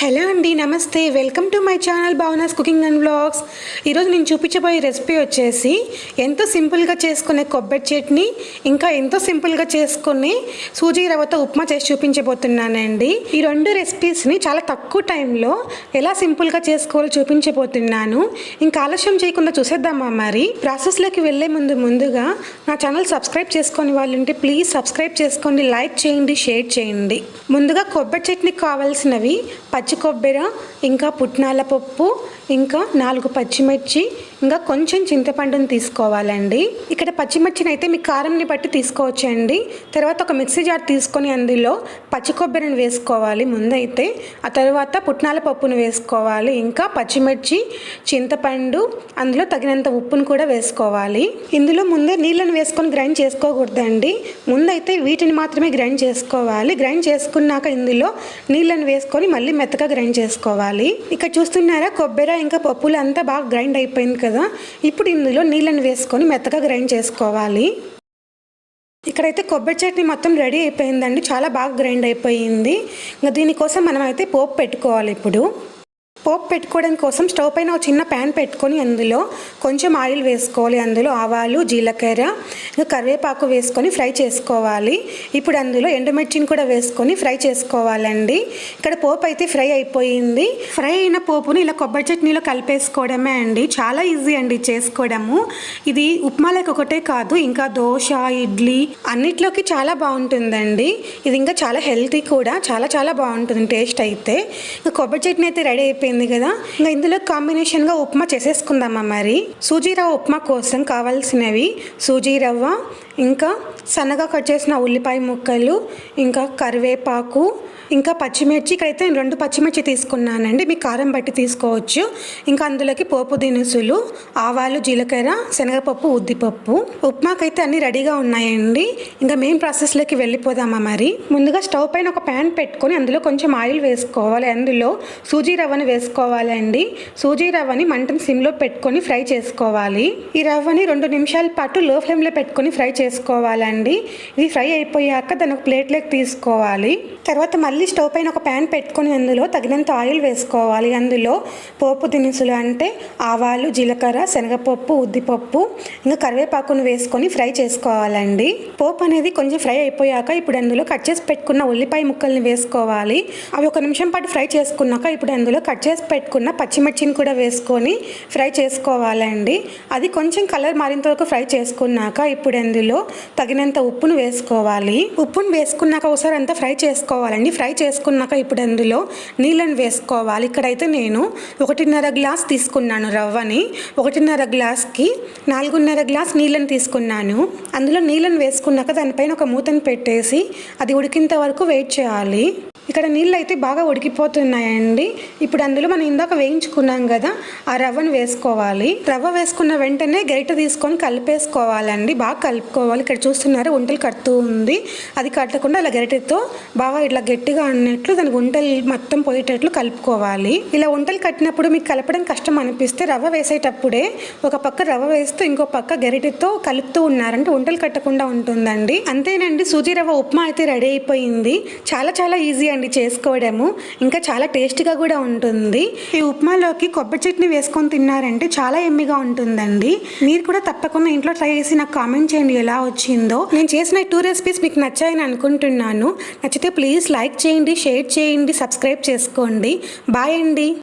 Hello అండి నమస్తే. Welcome to my channel Bhavana's cooking and blogs ఈరోజు నేను చూపించబోయే రెసిపీ వచ్చేసి ఎంతో సింపుల్గా చేసుకునే కొబ్బరి చట్నీ ఇంకా ఎంతో సింపుల్గా చేసుకుని సూజీ రవ్వతో ఉప్మా చేసి చూపించబోతున్నానండి. ఈ రెండు రెసిపీస్ని చాలా తక్కువ టైంలో ఎలా సింపుల్గా చేసుకోవాలో చూపించబోతున్నాను. ఇంకా ఆలస్యం చేయకుండా చూసేద్దామా మరి? ప్రాసెస్లోకి వెళ్ళే ముందు ముందుగా నా ఛానల్ సబ్స్క్రైబ్ చేసుకొని వాళ్ళు ఉంటే ప్లీజ్ సబ్స్క్రైబ్ చేసుకోండి లైక్ చేయండి షేర్ చేయండి. ముందుగా కొబ్బరి చట్నీకి కావాల్సినవి పచ్చి కొబ్బరి ఇంకా పుట్నాల పప్పు ఇంకా నాలుగు పచ్చిమిర్చి ఇంకా కొంచెం చింతపండుని తీసుకోవాలండి. ఇక్కడ పచ్చిమిర్చిని అయితే మీ కారంని బట్టి తీసుకోవచ్చండి. తర్వాత ఒక మిక్సీ జార్ తీసుకొని అందులో పచ్చి కొబ్బరిని వేసుకోవాలి ముందైతే. ఆ తర్వాత పుట్నాల పప్పును వేసుకోవాలి ఇంకా పచ్చిమిర్చి చింతపండు అందులో తగినంత ఉప్పును కూడా వేసుకోవాలి. ఇందులో ముందే నీళ్ళని వేసుకొని గ్రైండ్ చేసుకోకూడదండి. ముందైతే వీటిని మాత్రమే గ్రైండ్ చేసుకోవాలి. గ్రైండ్ చేసుకున్నాక ఇందులో నీళ్ళని వేసుకొని మళ్ళీ మెత్తగా గ్రైండ్ చేసుకోవాలి. ఇక్కడ చూస్తున్నారా కొబ్బరి ఇంకా పప్పులు అంతా బాగా గ్రైండ్ అయిపోయింది కదా. ఇప్పుడు ఇందులో నీళ్ళని వేసుకొని మెత్తగా గ్రైండ్ చేసుకోవాలి. ఇక్కడైతే కొబ్బరి చట్నీ మొత్తం రెడీ అయిపోయిందండి. చాలా బాగా గ్రైండ్ అయిపోయింది. ఇంకా దీనికోసం మనం అయితే పోపు పెట్టుకోవాలి ఇప్పుడు. పోపు పెట్టుకోవడం కోసం స్టవ్ పైన ఒక చిన్న ప్యాన్ పెట్టుకొని అందులో కొంచెం ఆయిల్ వేసుకోవాలి. అందులో ఆవాలు జీలకర్ర ఇంకా కరివేపాకు వేసుకొని ఫ్రై చేసుకోవాలి. ఇప్పుడు అందులో ఎండుమిర్చిని కూడా వేసుకొని ఫ్రై చేసుకోవాలండి. ఇక్కడ పోపు అయితే ఫ్రై అయిపోయింది. ఫ్రై అయిన పోపుని ఇలా కొబ్బరి చట్నీలో కలిపేసుకోవడమే అండి. చాలా ఈజీ అండి చేసుకోవడము. ఇది ఉప్మాలకు ఒకటే కాదు ఇంకా దోశ ఇడ్లీ అన్నిట్లోకి చాలా బాగుంటుందండి. ఇది ఇంకా చాలా హెల్తీ కూడా చాలా చాలా బాగుంటుంది టేస్ట్ అయితే. ఇంకా కొబ్బరి చట్నీ అయితే రెడీ అయిపోయింది. కదా. ఇంకా ఇందులో కాంబినేషన్గా ఉప్మా చేసేసుకుందామా మరి? సూజీ రవ్వ ఉప్మా కోసం కావాల్సినవి సూజీ రవ్వ ఇంకా సన్నగా కట్ చేసిన ఉల్లిపాయ ముక్కలు ఇంకా కరివేపాకు ఇంకా పచ్చిమిర్చి. ఇక్కడైతే నేను రెండు పచ్చిమిర్చి తీసుకున్నానండి. మీ కారం బట్టి తీసుకోవచ్చు. ఇంకా అందులోకి పోపు దినుసులు ఆవాలు జీలకర్ర శనగపప్పు ఉద్దిపప్పు. ఉప్మాకైతే అన్నీ రెడీగా ఉన్నాయండి. ఇంకా మెయిన్ ప్రాసెస్లోకి వెళ్ళిపోదామా మరి? ముందుగా స్టవ్ పైన ఒక ప్యాన్ పెట్టుకొని అందులో కొంచెం ఆయిల్ వేసుకోవాలి. అందులో సూజీ రవ్వను వేసుకోవాలండి సూజీ రవ్వని మంటను సిమ్లో పెట్టుకొని ఫ్రై చేసుకోవాలి. ఈ రవ్వని రెండు నిమిషాల పాటు లో ఫ్లేమ్లో పెట్టుకొని ఫ్రై చేసుకోవాలండి. ఇది ఫ్రై అయిపోయాక దాని ఒక ప్లేట్లోకి తీసుకోవాలి. తర్వాత మళ్ళీ స్టవ్ పైన ఒక ప్యాన్ పెట్టుకొని అందులో తగినంత ఆయిల్ వేసుకోవాలి. అందులో పోపు దినుసులు అంటే ఆవాలు జీలకర్ర శనగపప్పు ఉద్దిపప్పు ఇంకా కరివేపాకును వేసుకొని ఫ్రై చేసుకోవాలండి. పోపు అనేది కొంచెం ఫ్రై అయిపోయాక ఇప్పుడు అందులో కట్ చేసి పెట్టుకున్న ఉల్లిపాయ ముక్కల్ని వేసుకోవాలి. అవి ఒక నిమిషం పాటు ఫ్రై చేసుకున్నాక ఇప్పుడు అందులో కట్ చేసి పెట్టుకున్న పచ్చిమిర్చిని కూడా వేసుకొని ఫ్రై చేసుకోవాలండి. అది కొంచెం కలర్ మారినంత వరకు ఫ్రై చేసుకున్నాక ఇప్పుడు అందులో తగినంత ఉప్పును వేసుకోవాలి. ఉప్పును వేసుకున్నాక ఒకసారి అంతా ఫ్రై చేసుకోవాలండి. ఫ్రై చేసుకున్నాక ఇప్పుడు అందులో నీళ్ళని వేసుకోవాలి. ఇక్కడైతే నేను ఒకటిన్నర గ్లాస్ తీసుకున్నాను రవ్వని. ఒకటిన్నర గ్లాస్కి నాలుగున్నర గ్లాస్ నీళ్ళని తీసుకున్నాను. అందులో నీళ్ళని వేసుకున్నాక దానిపైన ఒక మూతను పెట్టేసి అది ఉడికింత వరకు వెయిట్ చేయాలి. ఇక్కడ నీళ్ళు అయితే బాగా ఉడికిపోతున్నాయండి. ఇప్పుడు అందులో మనం ఇందాక వేయించుకున్నాం కదా ఆ రవ్వను వేసుకోవాలి. రవ్వ వేసుకున్న వెంటనే గరిట తీసుకొని కలిపేసుకోవాలండి. బాగా కలుపుకోవాలి. ఇక్కడ చూస్తున్నారు వంటలు కడుతూ ఉంది. అది కట్టకుండా అలా గరిటతో బాగా ఇట్లా గట్టిగా అన్నట్లు దానికి వంటలు మొత్తం పోయేటట్లు కలుపుకోవాలి. ఇలా వంటలు కట్టినప్పుడు మీకు కలపడం కష్టం అనిపిస్తే రవ్వ వేసేటప్పుడే ఒక పక్క రవ్వ వేస్తూ ఇంకో పక్క గరిటెతో కలుపుతూ ఉన్నారంటే వంటలు కట్టకుండా ఉంటుందండి. అంతేనండి సూజీ రవ్వ ఉప్మా అయితే రెడీ అయిపోయింది. చాలా చాలా ఈజీ అండి. చేసుకోవడము ఇంకా చాలా టేస్టీగా కూడా ఉంటుంది. ఈ ఉప్మాలోకి కొబ్బరి చట్నీ వేసుకొని తిన్నారంటే చాలా ఎమ్మిగా ఉంటుందండి. మీరు కూడా తప్పకుండా ఇంట్లో ట్రై చేసి నాకు కామెంట్ చేయండి ఎలా వచ్చిందో. నేను చేసిన టూ రెసిపీస్ మీకు నచ్చాయని అనుకుంటున్నాను. నచ్చితే ప్లీజ్ లైక్ చేయండి షేర్ చేయండి సబ్స్క్రైబ్ చేసుకోండి. బాయ్ అండి.